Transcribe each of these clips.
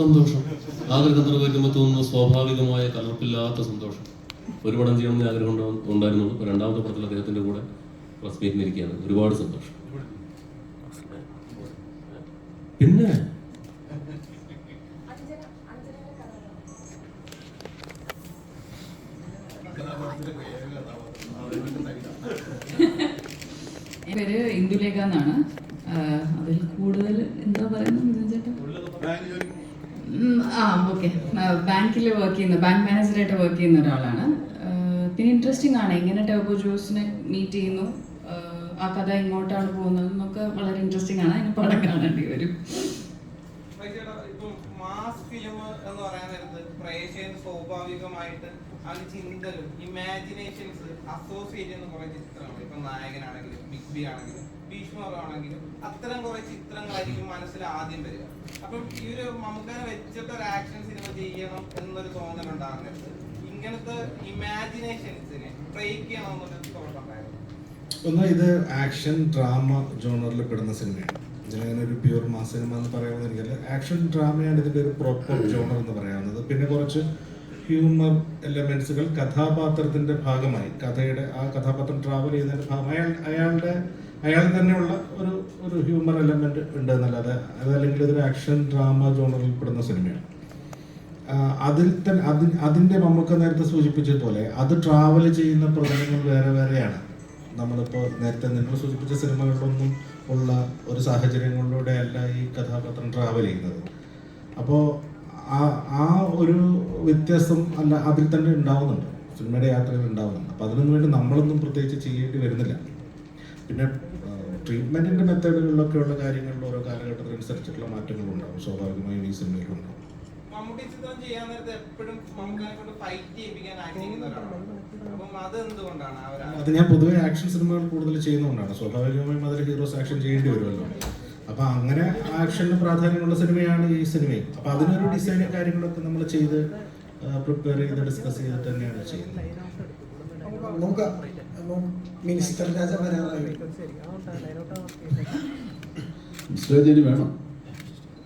സന്തോഷം. ആഗ്രഹം നിറവേറ്റുമ്പോൾ തോന്നുന്ന സ്വാഭാവികമായ കലർപ്പില്ലാത്ത സന്തോഷം. ഒരു പടം ചെയ്യണമെന്ന് ആഗ്രഹം ഉണ്ടായിരുന്നുള്ളൂ ഉണ്ടായിരുന്നു. രണ്ടാമത്തെ പടത്തിൽ അദ്ദേഹത്തിന്റെ കൂടെ പ്രസ് ഒരുപാട് സന്തോഷം. പിന്നെ? പേര് ഇന്ദുലേഖ എന്നാണ്. അതിൽ കൂടുതൽ എന്താ പറയുന്നത് ചേട്ടാ? ആ ഓക്കെ ബാങ്കിൽ വർക്ക് ചെയ്യുന്ന ബാങ്ക് മാനേജറായിട്ട് വർക്ക് ചെയ്യുന്ന ഒരാളാണ്. പിന്നെ ഇൻട്രസ്റ്റിംഗ് ആണ്. എങ്ങനെ ടോബോ ജോസിനെ മീറ്റ് ചെയ്യുന്നു? ആ കഥ എങ്ങോട്ടാണ് പോകുന്നത്? എന്നൊക്കെ വളരെ ഇൻട്രസ്റ്റിംഗ് ആണ്. അതിന് പടം കാണേണ്ടി വരും ചേട്ടാ ഇപ്പം മാസ് ഫിലിം എന്ന് പറയാൻ നേരത്ത് പ്രേക്ഷകന് സ്വാഭാവികമായിട്ട് അവന് ചിന്തകളും ഇമാജിനേഷൻസ് അസോസിയേറ്റ് ചെയ്യുന്ന കുറെ ചിത്രങ്ങൾ ഇപ്പൊ നായകനാണെങ്കിലും ബിഗ്ബി ആണെങ്കിലും ഭീഷ്മാണെങ്കിലും അത്തരം കുറെ ചിത്രങ്ങളായിരിക്കും മനസ്സിൽ ആദ്യം വരിക. അപ്പം ഈ ഒരു മമ്മൂക്കാനെ വെച്ചിട്ട് ഒരു ആക്ഷൻ സിനിമ ചെയ്യണം എന്നൊരു തോന്നൽ ഉണ്ടാകുന്നത് ഇങ്ങനത്തെ ഇമാജിനേഷൻസിനെ ബ്രേക്ക് ചെയ്യണം എന്നൊരു തോന്നൽ ഉണ്ടായിരുന്നു ഒന്ന് ഇത് ആക്ഷൻ ഡ്രാമ ജോണറിൽ പെടുന്ന സിനിമയാണ് ഇതിനങ്ങനെ ഒരു പ്യൂർ മാസ് സിനിമ എന്ന് പറയാവുന്ന എനിക്കല്ല ആക്ഷൻ ഡ്രാമയാണ് ഇതിന്റെ ഒരു പ്രോപ്പർ ജോണർ എന്ന് പറയാവുന്നത്. പിന്നെ കുറച്ച് ഹ്യൂമർ എലമെന്റ്സുകൾ കഥാപാത്രത്തിന്റെ ഭാഗമായി. കഥയുടെ ആ കഥാപാത്രം ട്രാവൽ ചെയ്യുന്നതിന്റെ ഭാഗമായി അയാൾ അയാളുടെ അയാൾ തന്നെയുള്ള ഒരു ഒരു ഹ്യൂമർ എലമെന്റ് ഉണ്ട് എന്നല്ലാതെ അതല്ലെങ്കിൽ ഇതൊരു ആക്ഷൻ ഡ്രാമ ജോണറിൽ പെടുന്ന സിനിമയാണ്. അതിൽ തന്നെ അതി അതിന്റെ നമുക്ക് നേരത്തെ സൂചിപ്പിച്ചതുപോലെ അത് ട്രാവൽ ചെയ്യുന്ന പ്രതലങ്ങൾ വേറെ വേറെയാണ്. നമ്മളിപ്പോൾ നേരത്തെ നിങ്ങൾ സൂചിപ്പിച്ച സിനിമകളിലൊന്നും ഉള്ള ഒരു സാഹചര്യങ്ങളിലൂടെയല്ല ഈ കഥാപാത്രം ട്രാവൽ ചെയ്യുന്നത്. അപ്പോൾ ആ ആ ഒരു വ്യത്യാസം അല്ല അതിൽ തന്നെ ഉണ്ടാവുന്നുണ്ട്. സിനിമയുടെ യാത്രയിൽ ഉണ്ടാവുന്നുണ്ട്. അപ്പോൾ അതിനൊന്നും വേണ്ടി നമ്മളൊന്നും പ്രത്യേകിച്ച് ചെയ്യേണ്ടി വരുന്നില്ല. പിന്നെ ട്രീറ്റ്മെന്റിന്റെ മെത്തേഡുകളിലൊക്കെ ഉള്ള കാര്യങ്ങളിൽ ഓരോ കാലഘട്ടത്തിനനുസരിച്ചിട്ടുള്ള മാറ്റങ്ങളുണ്ടാവും സ്വാഭാവികമായും ഈ സിനിമയിലുണ്ടാവും അപ്പം അത് ഞാൻ പൊതുവെ ആക്ഷൻ സിനിമകൾ കൂടുതൽ ചെയ്യുന്നതുകൊണ്ടാണ്. സ്വാഭാവികമായും അതിൽ ഹീറോസ് ആക്ഷൻ ചെയ്യേണ്ടി വരുമല്ലോ. അപ്പൊ അങ്ങനെ ആക്ഷന് പ്രാധാന്യമുള്ള സിനിമയാണ് ഈ സിനിമയും അപ്പൊ അതിനൊരു ഡിസൈനും കാര്യങ്ങളൊക്കെ നമ്മൾ ചെയ്ത് പ്രിപ്പയർ ചെയ്ത് ഡിസ്കസ് ചെയ്തിട്ട് തന്നെയാണ് ചെയ്യുന്നത്. നോക്കാം മിനിസ്റ്റർ രാജ വരാറായി. മിസ്റ്റേജ് വേണം.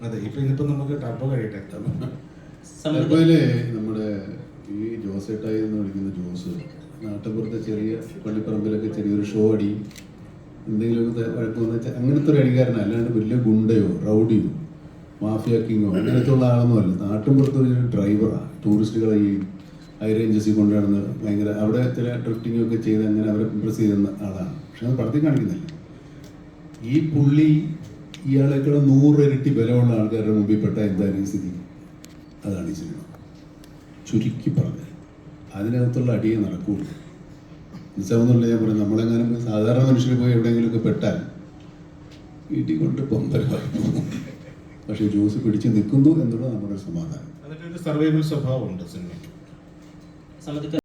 അതെ ഇപ്പൊ ഇന്നിപ്പോ നമുക്ക് ടർബോ കഴിയട്ടെ. അതുപോലെ നമ്മുടെ ഈ ജോസേട്ടായി എന്ന് വിളിക്കുന്ന ജോസ് നാട്ടുപുറത്തെ ചെറിയ പള്ളിപ്പറമ്പിലൊക്കെ ചെറിയൊരു ഷോ അടി എന്തെങ്കിലുമൊക്കെ വഴക്കെന്ന് വെച്ചാൽ അങ്ങനത്തെ ഒരു അടികാരനാണ് അല്ലാണ്ട് വലിയ ഗുണ്ടയോ റൗഡിയോ മാഫിയ കിങ്ങോ അങ്ങനത്തെ ഉള്ള ആളൊന്നും അല്ല. നാട്ടിൻപുറത്ത് ഒരു ഡ്രൈവറാണ് ടൂറിസ്റ്റുകളെ ഈ ഹൈ റേഞ്ചസിൽ കൊണ്ടുവരുന്ന ഭയങ്കര അവിടെ ചില ഡ്രിഫ്റ്റിംഗ് ഒക്കെ ചെയ്ത് അങ്ങനെ അവരെ ഇമ്പ്രസ് ചെയ്യുന്ന ആളാണ് പക്ഷെ അത് പടത്തിൽ കാണിക്കുന്നില്ല. ഈ പുള്ളി ഇയാളെക്കാൾ നൂറിരട്ടി ബലമുള്ള ആൾക്കാരുടെ മുമ്പിൽ പെട്ട എന്തായാലും സ്ഥിതി. അതാണ് ഈ സിനിമ ചുരുക്കി പറഞ്ഞത് അതിനകത്തുള്ള അടിയെ നടക്കുകയുള്ളൂ നിസ്സാമെന്നുള്ള ഞാൻ പറയും നമ്മളെങ്ങാനും പോയി സാധാരണ മനുഷ്യർ പോയി എവിടെയെങ്കിലുമൊക്കെ പെട്ടാൽ വീട്ടിൽ കൊണ്ട് പൊമ്പരമായി പോകും പക്ഷേ ജോസ് പിടിച്ച് നിൽക്കുന്നു എന്നുള്ളത് നമ്മുടെ സമാധാനം. ഒരു സർവൈവൽ സ്വഭാവമുണ്ട് സിനിമയ്ക്ക്.